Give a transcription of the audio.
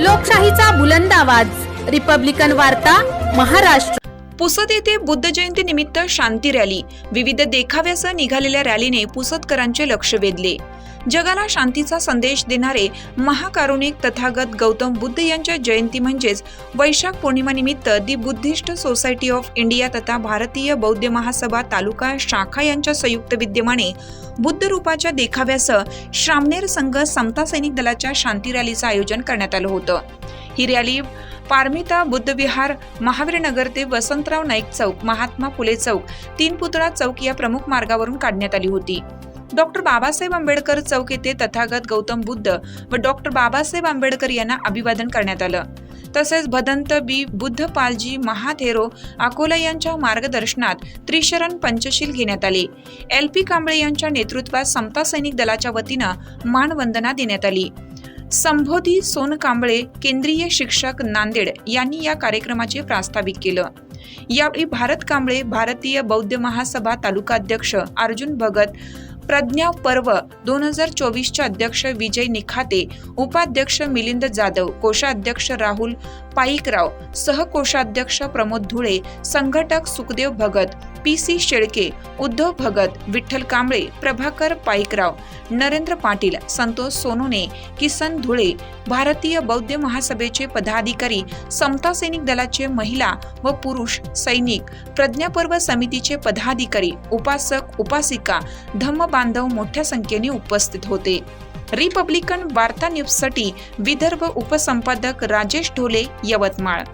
लोकशाहीचा बुलंद आवाज. रिपब्लिकन वार्ता महाराष्ट्र. पुसद येथे बुद्ध जयंती निमित्त शांती रॅली. विविध देखाव्यासह निघालेल्या रॅलीने पुसदकरांचे लक्ष वेधले. जगाला शांतीचा संदेश देणारे महाकारुणिक तथागत गौतम बुद्ध यांच्या जयंती म्हणजेच Vaishakh पौर्णिमानिमित्त the Buddhist society of India तथा भारतीय बौद्ध महासभा तालुका शाखा यांच्या संयुक्त विद्यमाने बुद्ध रूपाच्या देखाव्यासह श्रामनेर संघ समता सैनिक दलाच्या शांती रॅलीचं आयोजन करण्यात आलं होतं. ही रॅली पारमिता बुद्धविहार महावीरनगर ते वसंतराव नाईक चौक महात्मा फुले चौक तीन पुतळा चौक या प्रमुख मार्गावरून काढण्यात आली होती. डॉक्टर बाबासाहेब आंबेडकर चौक येथे तथागत गौतम बुद्ध व डॉक्टर बाबासाहेब आंबेडकर यांना अभिवादन करण्यात आलं. तसेच भदंत बी. बुद्ध पालजी महाथेरो अकोला यांच्या मार्गदर्शनात त्रिशरण पंचशील घेण्यात आले. एल पी कांबळे यांच्या नेतृत्वात समता सैनिक दलाच्या वतीनं मानवंदना देण्यात आली. संबोधी सोनकांबळे केंद्रीय शिक्षक नांदेड यांनी या कार्यक्रमाचे प्रास्ताविक केलं. यावेळी भारत कांबळे भारतीय बौद्ध महासभा तालुका अध्यक्ष अर्जुन भगत प्रज्ञा पर्व दोन हजार चोवीसचे अध्यक्ष विजय निखाते उपाध्यक्ष मिलिंद जाधव कोषाध्यक्ष राहुल पाईकराव सहकोषाध्यक्ष प्रमोद धुळे संघटक सुखदेव भगत पी सी शेळके उद्धव भगत विठ्ठल कांबळे प्रभाकर पाईकराव नरेंद्र पाटील संतोष सोनोने किसन धुळे भारतीय बौद्ध महासभेचे पदाधिकारी समता सैनिक दलाचे महिला व पुरुष सैनिक प्रज्ञापर्व समितीचे पदाधिकारी उपासक उपासिका धम्म बांधव मोठ्या संख्येने उपस्थित होते. रिपब्लिकन वार्ता न्यूजसाठी विदर्भ उपसंपादक राजेश ढोले यवतमाळ.